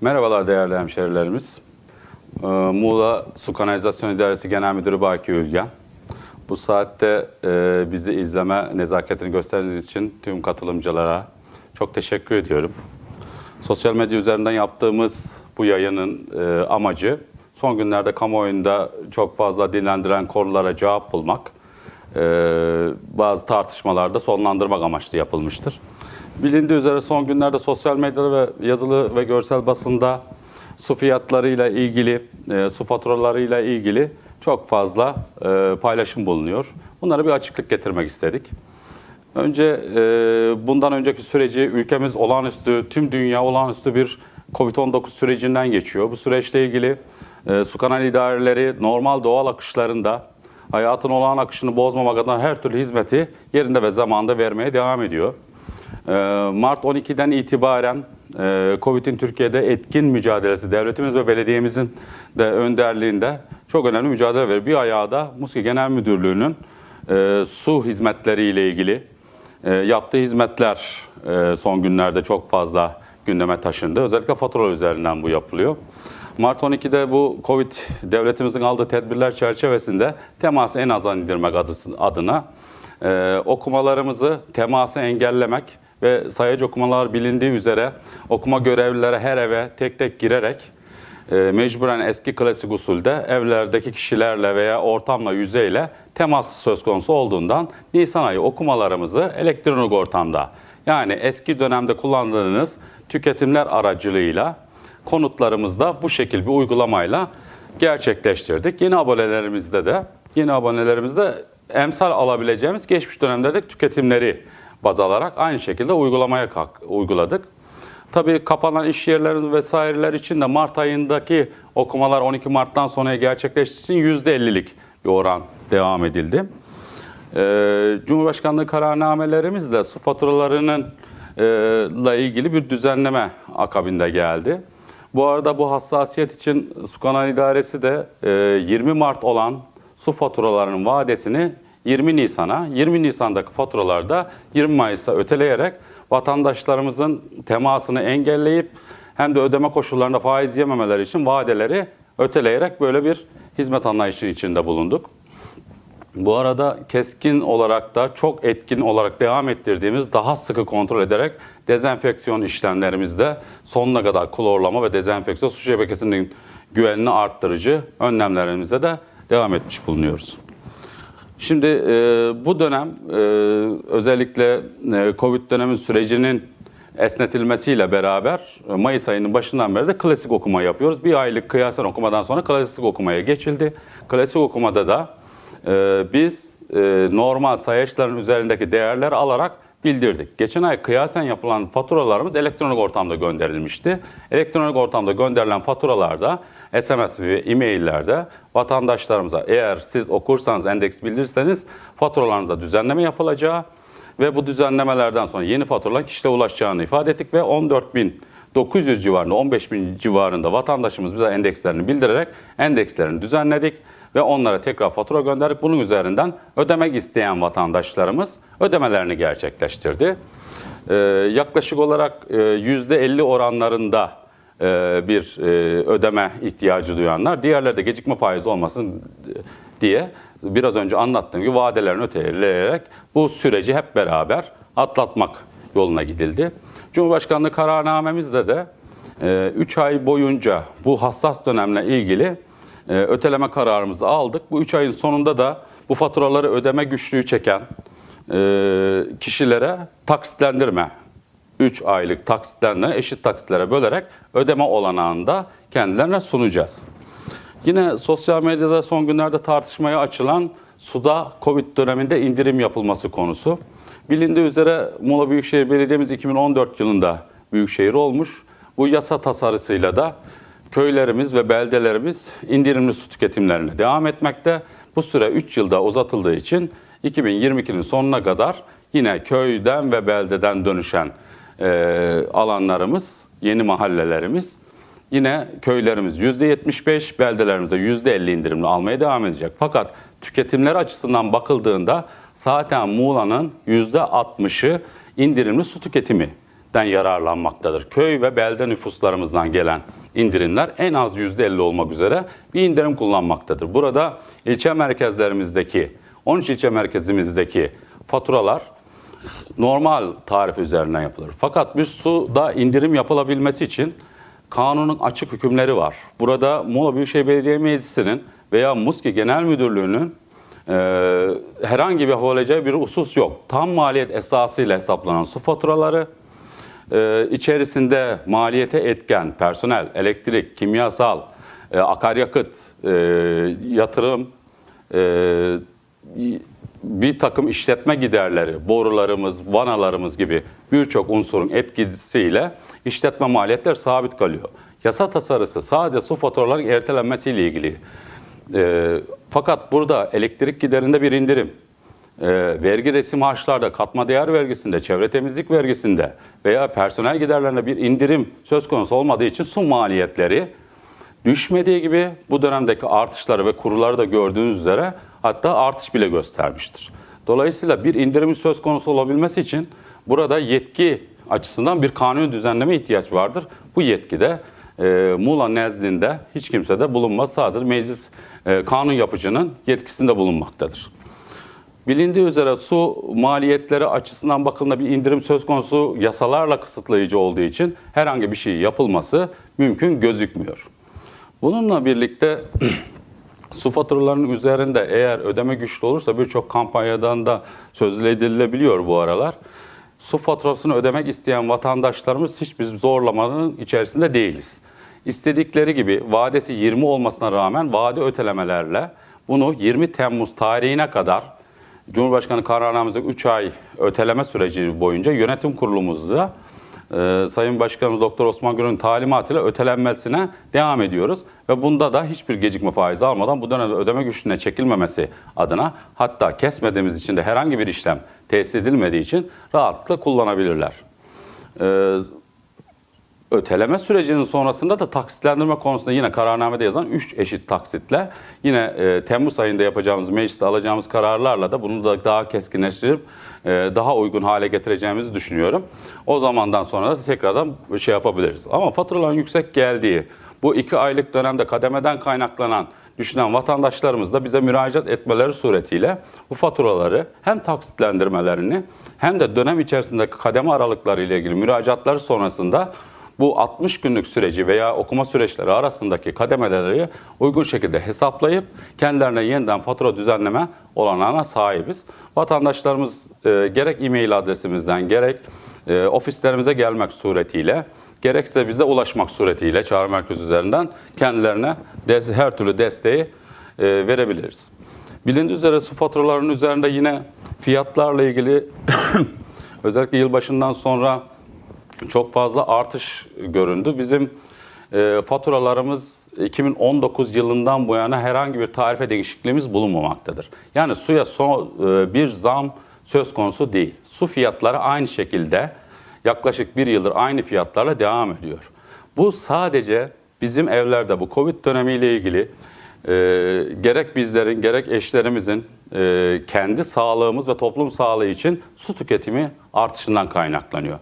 Merhabalar değerli hemşerilerimiz. Ee, Muğla Su Kanalizasyon İdaresi Genel Müdürü Baki Ülgen. Bu saatte e, bizi izleme nezaketini gösterdiğiniz için tüm katılımcılara çok teşekkür ediyorum. Sosyal medya üzerinden yaptığımız bu yayının e, amacı son günlerde kamuoyunda çok fazla dinlendiren konulara cevap bulmak, e, bazı tartışmalarda sonlandırmak amaçlı yapılmıştır. Bilindiği üzere son günlerde sosyal medyada ve yazılı ve görsel basında su fiyatlarıyla ilgili, e, su faturalarıyla ilgili çok fazla e, paylaşım bulunuyor. Bunlara bir açıklık getirmek istedik. Önce e, bundan önceki süreci ülkemiz olağanüstü, tüm dünya olağanüstü bir Covid-19 sürecinden geçiyor. Bu süreçle ilgili e, su kanal idareleri normal doğal akışlarında hayatın olağan akışını bozmamak adına her türlü hizmeti yerinde ve zamanında vermeye devam ediyor. E, Mart 12'den itibaren e, Covid'in Türkiye'de etkin mücadelesi devletimiz ve belediyemizin de önderliğinde çok önemli mücadele veriyor. Bir ayağı da Muski Genel Müdürlüğü'nün e, su hizmetleriyle ilgili e, yaptığı hizmetler son günlerde çok fazla gündeme taşındı. Özellikle fatura üzerinden bu yapılıyor. Mart 12'de bu Covid devletimizin aldığı tedbirler çerçevesinde teması en aza indirmek adı- adına okumalarımızı teması engellemek ve sayıcı okumalar bilindiği üzere okuma görevlilere her eve tek tek girerek e, mecburen eski klasik usulde evlerdeki kişilerle veya ortamla yüzeyle temas söz konusu olduğundan Nisan ayı okumalarımızı elektronik ortamda yani eski dönemde kullandığınız tüketimler aracılığıyla konutlarımızda bu şekil bir uygulamayla gerçekleştirdik. Yeni abonelerimizde de yeni abonelerimizde emsal alabileceğimiz geçmiş dönemlerdeki tüketimleri baz alarak aynı şekilde uygulamaya kalk- uyguladık. Tabii kapanan iş yerleri vesaireler için de Mart ayındaki okumalar 12 Mart'tan sonra gerçekleştiği için %50'lik bir oran devam edildi. Ee, Cumhurbaşkanlığı kararnamelerimizle su faturalarının e, ile ilgili bir düzenleme akabinde geldi. Bu arada bu hassasiyet için Su Kanal İdaresi de e, 20 Mart olan su faturalarının vadesini 20 Nisan'a, 20 Nisan'daki faturalarda 20 Mayıs'a öteleyerek vatandaşlarımızın temasını engelleyip hem de ödeme koşullarında faiz yememeleri için vadeleri öteleyerek böyle bir hizmet anlayışı içinde bulunduk. Bu arada keskin olarak da çok etkin olarak devam ettirdiğimiz daha sıkı kontrol ederek dezenfeksiyon işlemlerimizde sonuna kadar klorlama ve dezenfeksiyon su şebekesinin güvenini arttırıcı önlemlerimize de devam etmiş bulunuyoruz. Şimdi e, bu dönem e, özellikle e, Covid dönemi sürecinin esnetilmesiyle beraber e, Mayıs ayının başından beri de klasik okuma yapıyoruz. Bir aylık kıyasen okumadan sonra klasik okumaya geçildi. Klasik okumada da e, biz e, normal sayaçların üzerindeki değerler alarak bildirdik. Geçen ay kıyasen yapılan faturalarımız elektronik ortamda gönderilmişti. Elektronik ortamda gönderilen faturalarda SMS ve e-maillerde vatandaşlarımıza eğer siz okursanız endeks bildirirseniz faturalarınızda düzenleme yapılacağı ve bu düzenlemelerden sonra yeni faturaların kişilere ulaşacağını ifade ettik ve 14.900 civarında 15.000 civarında vatandaşımız bize endekslerini bildirerek endekslerini düzenledik ve onlara tekrar fatura gönderdik. Bunun üzerinden ödemek isteyen vatandaşlarımız ödemelerini gerçekleştirdi. Ee, yaklaşık olarak e, %50 oranlarında bir e, ödeme ihtiyacı duyanlar, diğerleri de gecikme faizi olmasın diye biraz önce anlattığım gibi vadelerini öteleyerek bu süreci hep beraber atlatmak yoluna gidildi. Cumhurbaşkanlığı kararnamemizde de 3 ay boyunca bu hassas dönemle ilgili e, öteleme kararımızı aldık. Bu 3 ayın sonunda da bu faturaları ödeme güçlüğü çeken e, kişilere taksitlendirme 3 aylık taksitlerine eşit taksitlere bölerek ödeme olanağında kendilerine sunacağız. Yine sosyal medyada son günlerde tartışmaya açılan suda Covid döneminde indirim yapılması konusu. Bilindiği üzere Muğla Büyükşehir Belediye'miz 2014 yılında büyükşehir olmuş. Bu yasa tasarısıyla da köylerimiz ve beldelerimiz indirimli su tüketimlerine devam etmekte. Bu süre 3 yılda uzatıldığı için 2022'nin sonuna kadar yine köyden ve beldeden dönüşen e, alanlarımız, yeni mahallelerimiz yine köylerimiz %75, beldelerimizde %50 indirimli almaya devam edecek. Fakat tüketimler açısından bakıldığında zaten Muğla'nın %60'ı indirimli su tüketimi yararlanmaktadır. Köy ve belde nüfuslarımızdan gelen indirimler en az %50 olmak üzere bir indirim kullanmaktadır. Burada ilçe merkezlerimizdeki, 13 ilçe merkezimizdeki faturalar normal tarif üzerinden yapılır. Fakat bir suda indirim yapılabilmesi için kanunun açık hükümleri var. Burada Muğla Büyükşehir Belediye Meclisi'nin veya MUSKİ Genel Müdürlüğü'nün e, herhangi bir olacağı bir husus yok. Tam maliyet esasıyla hesaplanan su faturaları, e, içerisinde maliyete etken personel, elektrik, kimyasal, e, akaryakıt, e, yatırım, e, bir takım işletme giderleri, borularımız, vanalarımız gibi birçok unsurun etkisiyle işletme maliyetler sabit kalıyor. Yasa tasarısı sadece su faturalarının ertelenmesiyle ilgili. E, fakat burada elektrik giderinde bir indirim, e, vergi resim harçlarda, katma değer vergisinde, çevre temizlik vergisinde veya personel giderlerinde bir indirim söz konusu olmadığı için su maliyetleri düşmediği gibi bu dönemdeki artışları ve kuruları da gördüğünüz üzere hatta artış bile göstermiştir. Dolayısıyla bir indirimin söz konusu olabilmesi için burada yetki açısından bir kanuni düzenleme ihtiyaç vardır. Bu yetki de e, Muğla nezdinde hiç kimsede bulunmaz. Sadece meclis e, kanun yapıcının yetkisinde bulunmaktadır. Bilindiği üzere su maliyetleri açısından bakıldığında bir indirim söz konusu yasalarla kısıtlayıcı olduğu için herhangi bir şey yapılması mümkün gözükmüyor. Bununla birlikte su faturalarının üzerinde eğer ödeme güçlü olursa birçok kampanyadan da söz edilebiliyor bu aralar. Su faturasını ödemek isteyen vatandaşlarımız hiçbir zorlamanın içerisinde değiliz. İstedikleri gibi vadesi 20 olmasına rağmen vade ötelemelerle bunu 20 Temmuz tarihine kadar Cumhurbaşkanı kararnamemizde 3 ay öteleme süreci boyunca yönetim kurulumuzda e, Sayın Başkanımız Doktor Osman Gür'ün talimatıyla ötelenmesine devam ediyoruz. Ve bunda da hiçbir gecikme faizi almadan bu dönemde ödeme güçlüğüne çekilmemesi adına hatta kesmediğimiz için de herhangi bir işlem tesis edilmediği için rahatlıkla kullanabilirler. E, öteleme sürecinin sonrasında da taksitlendirme konusunda yine kararnamede yazan 3 eşit taksitle yine e, Temmuz ayında yapacağımız mecliste alacağımız kararlarla da bunu da daha keskinleştirip e, daha uygun hale getireceğimizi düşünüyorum. O zamandan sonra da tekrardan şey yapabiliriz. Ama faturaların yüksek geldiği bu iki aylık dönemde kademeden kaynaklanan düşünen vatandaşlarımız da bize müracaat etmeleri suretiyle bu faturaları hem taksitlendirmelerini hem de dönem içerisindeki kademe aralıkları ile ilgili müracaatları sonrasında bu 60 günlük süreci veya okuma süreçleri arasındaki kademeleri uygun şekilde hesaplayıp kendilerine yeniden fatura düzenleme olanağına sahibiz. Vatandaşlarımız e, gerek e-mail adresimizden gerek e, ofislerimize gelmek suretiyle gerekse bize ulaşmak suretiyle çağrı merkezi üzerinden kendilerine her türlü desteği e, verebiliriz. Bilindiği üzere su faturalarının üzerinde yine fiyatlarla ilgili özellikle yılbaşından sonra çok fazla artış göründü. Bizim e, faturalarımız 2019 yılından bu yana herhangi bir tarife değişikliğimiz bulunmamaktadır. Yani suya son, e, bir zam söz konusu değil. Su fiyatları aynı şekilde yaklaşık bir yıldır aynı fiyatlarla devam ediyor. Bu sadece bizim evlerde bu Covid dönemiyle ilgili e, gerek bizlerin gerek eşlerimizin e, kendi sağlığımız ve toplum sağlığı için su tüketimi artışından kaynaklanıyor.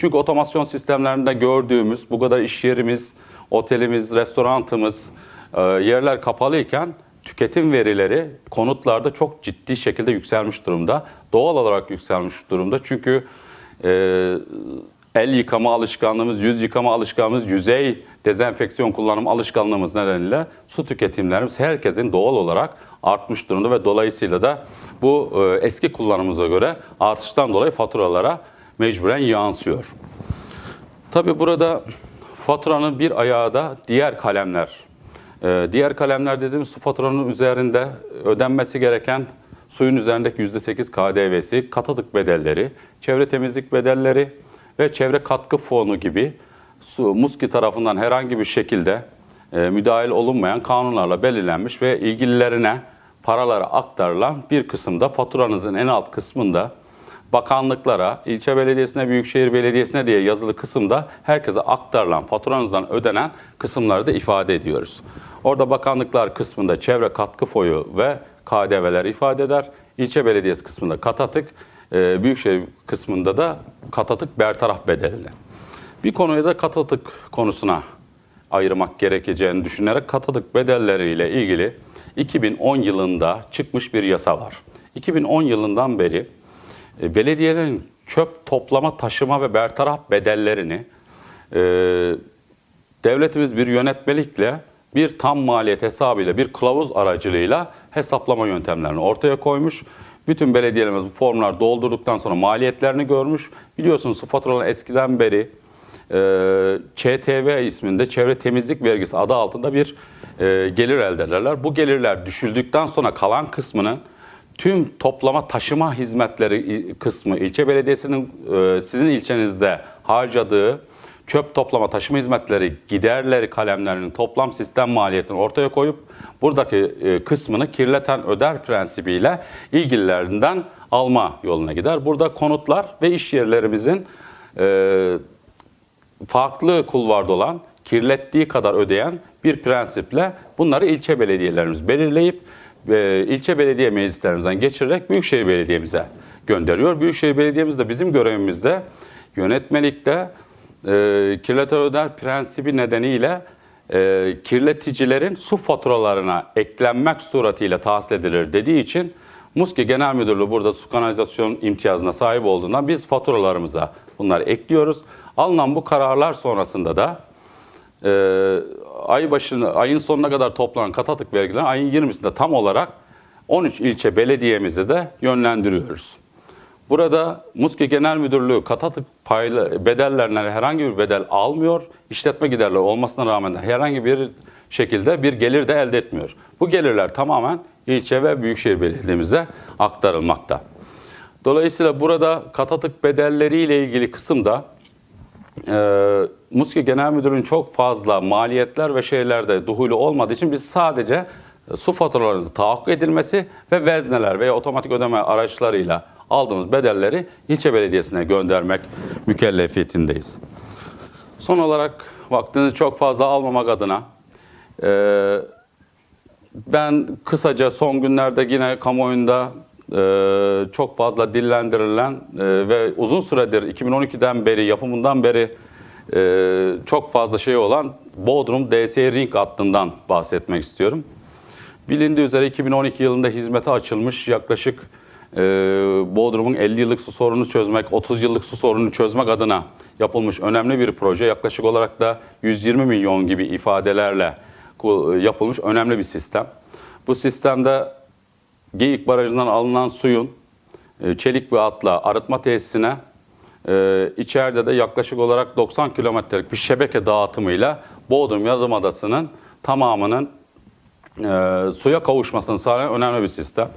Çünkü otomasyon sistemlerinde gördüğümüz bu kadar iş yerimiz, otelimiz, restorantımız, e, yerler kapalıyken tüketim verileri konutlarda çok ciddi şekilde yükselmiş durumda. Doğal olarak yükselmiş durumda. Çünkü e, el yıkama alışkanlığımız, yüz yıkama alışkanlığımız, yüzey dezenfeksiyon kullanım alışkanlığımız nedeniyle su tüketimlerimiz herkesin doğal olarak artmış durumda ve dolayısıyla da bu e, eski kullanımımıza göre artıştan dolayı faturalara mecburen yansıyor. Tabi burada faturanın bir ayağı da diğer kalemler. Ee, diğer kalemler dediğimiz su faturanın üzerinde ödenmesi gereken suyun üzerindeki %8 KDV'si, katılık bedelleri, çevre temizlik bedelleri ve çevre katkı fonu gibi su, MUSKİ tarafından herhangi bir şekilde e, müdahil olunmayan kanunlarla belirlenmiş ve ilgililerine paralara aktarılan bir kısımda faturanızın en alt kısmında bakanlıklara, ilçe belediyesine, büyükşehir belediyesine diye yazılı kısımda herkese aktarılan, faturanızdan ödenen kısımları da ifade ediyoruz. Orada bakanlıklar kısmında çevre katkı foyu ve KDV'ler ifade eder. İlçe belediyesi kısmında katatık, e, Büyükşehir kısmında da katatık bertaraf bedelini. Bir konuya da katatık konusuna ayırmak gerekeceğini düşünerek katatık bedelleriyle ilgili 2010 yılında çıkmış bir yasa var. 2010 yılından beri belediyelerin çöp toplama, taşıma ve bertaraf bedellerini e, devletimiz bir yönetmelikle bir tam maliyet hesabıyla bir kılavuz aracılığıyla hesaplama yöntemlerini ortaya koymuş. Bütün belediyelerimiz bu formlar doldurduktan sonra maliyetlerini görmüş. Biliyorsunuz su faturaları eskiden beri e, ÇTV isminde çevre temizlik vergisi adı altında bir e, gelir elde ederler. Bu gelirler düşüldükten sonra kalan kısmının tüm toplama taşıma hizmetleri kısmı ilçe belediyesinin e, sizin ilçenizde harcadığı çöp toplama taşıma hizmetleri giderleri kalemlerinin toplam sistem maliyetini ortaya koyup buradaki e, kısmını kirleten öder prensibiyle ilgililerinden alma yoluna gider. Burada konutlar ve iş yerlerimizin e, farklı kulvarda olan kirlettiği kadar ödeyen bir prensiple bunları ilçe belediyelerimiz belirleyip e, ilçe belediye meclislerimizden geçirerek Büyükşehir Belediye'mize gönderiyor. Büyükşehir Belediye'miz de bizim görevimizde yönetmelikte e, kirleten öder prensibi nedeniyle e, kirleticilerin su faturalarına eklenmek suretiyle tahsil edilir dediği için Muski Genel Müdürlüğü burada su kanalizasyon imtiyazına sahip olduğundan biz faturalarımıza bunları ekliyoruz. Alınan bu kararlar sonrasında da e, ay başını ayın sonuna kadar toplanan katatık vergilerini ayın 20'sinde tam olarak 13 ilçe belediyemize de yönlendiriyoruz. Burada Muski Genel Müdürlüğü katatık paylı bedellerinden herhangi bir bedel almıyor. İşletme giderleri olmasına rağmen de herhangi bir şekilde bir gelir de elde etmiyor. Bu gelirler tamamen ilçe ve büyükşehir belediyemize aktarılmakta. Dolayısıyla burada katatık bedelleriyle ilgili kısımda e, Muski Genel Müdürü'nün çok fazla maliyetler ve şeylerde duhulü olmadığı için biz sadece su faturalarının tahakkuk edilmesi ve vezneler veya otomatik ödeme araçlarıyla aldığımız bedelleri ilçe belediyesine göndermek mükellefiyetindeyiz. Son olarak vaktinizi çok fazla almamak adına e, ben kısaca son günlerde yine kamuoyunda e, çok fazla dillendirilen e, ve uzun süredir 2012'den beri yapımından beri e, çok fazla şey olan Bodrum DSE Ring hattından bahsetmek istiyorum. Bilindiği üzere 2012 yılında hizmete açılmış yaklaşık e, Bodrum'un 50 yıllık su sorununu çözmek, 30 yıllık su sorununu çözmek adına yapılmış önemli bir proje. Yaklaşık olarak da 120 milyon gibi ifadelerle yapılmış önemli bir sistem. Bu sistemde Geyik Barajı'ndan alınan suyun e, çelik bir atla arıtma tesisine e, içeride de yaklaşık olarak 90 kilometrelik bir şebeke dağıtımıyla Bodrum Yarımadası'nın tamamının e, suya kavuşmasını sağlayan önemli bir sistem.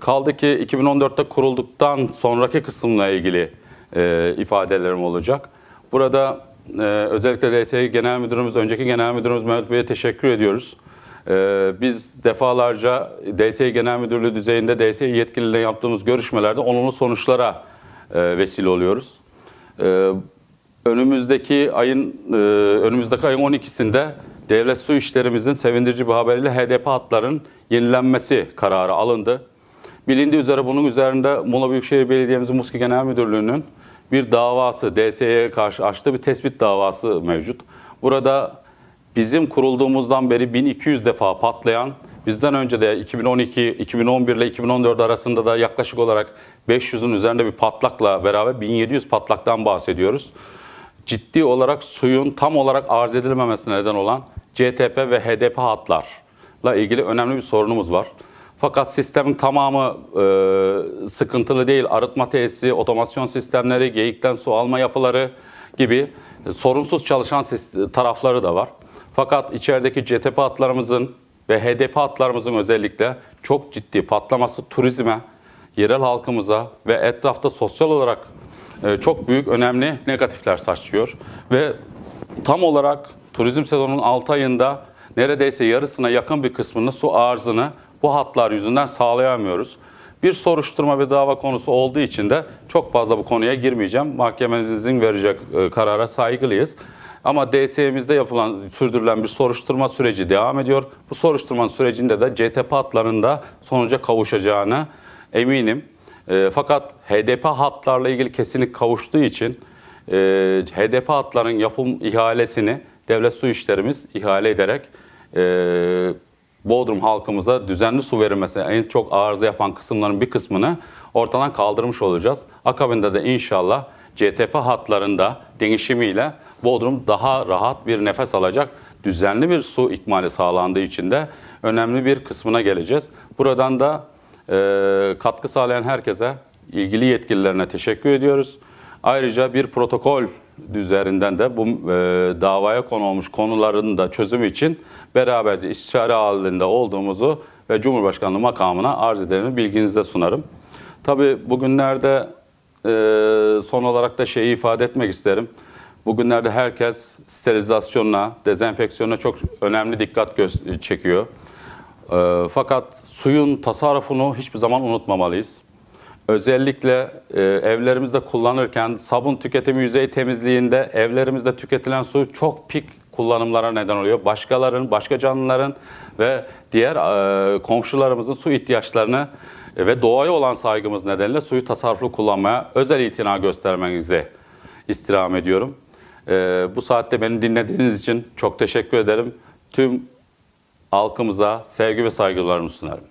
Kaldı ki 2014'te kurulduktan sonraki kısımla ilgili ifadelerim olacak. Burada özellikle DSİ Genel Müdürümüz, önceki Genel Müdürümüz Mehmet Bey'e teşekkür ediyoruz. E, biz defalarca DSİ Genel Müdürlüğü düzeyinde DSİ yetkiliyle yaptığımız görüşmelerde olumlu sonuçlara e, vesile oluyoruz. E, önümüzdeki ayın e, önümüzdeki ayın 12'sinde devlet su işlerimizin sevindirici bir haberiyle HDP hatların yenilenmesi kararı alındı. Bilindiği üzere bunun üzerinde Muğla Büyükşehir Belediye'mizin Muski Genel Müdürlüğü'nün bir davası, DSE'ye karşı açtığı bir tespit davası mevcut. Burada bizim kurulduğumuzdan beri 1200 defa patlayan, bizden önce de 2012, 2011 ile 2014 arasında da yaklaşık olarak 500'ün üzerinde bir patlakla beraber 1700 patlaktan bahsediyoruz. Ciddi olarak suyun tam olarak arz edilmemesine neden olan CTP ve HDP hatlarla ilgili önemli bir sorunumuz var. Fakat sistemin tamamı e, sıkıntılı değil. Arıtma tesisi, otomasyon sistemleri, geyikten su alma yapıları gibi sorunsuz çalışan tarafları da var. Fakat içerideki CTP hatlarımızın ve HDP hatlarımızın özellikle çok ciddi patlaması turizme, yerel halkımıza ve etrafta sosyal olarak e, çok büyük önemli negatifler saçıyor. Ve tam olarak turizm sezonunun 6 ayında neredeyse yarısına yakın bir kısmını su arzını bu hatlar yüzünden sağlayamıyoruz. Bir soruşturma ve dava konusu olduğu için de çok fazla bu konuya girmeyeceğim. Mahkememizin verecek e, karara saygılıyız. Ama DSE'mizde yapılan, sürdürülen bir soruşturma süreci devam ediyor. Bu soruşturma sürecinde de CTP hatlarında sonuca kavuşacağını eminim. E, fakat HDP hatlarla ilgili kesinlik kavuştuğu için e, HDP hatların yapım ihalesini devlet su işlerimiz ihale ederek e, Bodrum halkımıza düzenli su verilmesi en çok arıza yapan kısımların bir kısmını ortadan kaldırmış olacağız. Akabinde de inşallah CTP hatlarında değişimiyle Bodrum daha rahat bir nefes alacak. Düzenli bir su ikmali sağlandığı için de önemli bir kısmına geleceğiz. Buradan da e, katkı sağlayan herkese, ilgili yetkililerine teşekkür ediyoruz. Ayrıca bir protokol üzerinden de bu e, davaya konu olmuş konuların da çözümü için beraberce istişare halinde olduğumuzu ve Cumhurbaşkanlığı makamına arz ederimi bilginize sunarım. Tabii bugünlerde e, son olarak da şeyi ifade etmek isterim. Bugünlerde herkes sterilizasyonuna, dezenfeksiyona çok önemli dikkat çekiyor. E, fakat suyun tasarrufunu hiçbir zaman unutmamalıyız. Özellikle e, evlerimizde kullanırken sabun tüketimi yüzey temizliğinde evlerimizde tüketilen su çok pik kullanımlara neden oluyor. Başkaların, başka canlıların ve diğer e, komşularımızın su ihtiyaçlarını e, ve doğaya olan saygımız nedeniyle suyu tasarruflu kullanmaya özel itina göstermenizi istirham ediyorum. E, bu saatte beni dinlediğiniz için çok teşekkür ederim. Tüm halkımıza sevgi ve saygılarımı sunarım.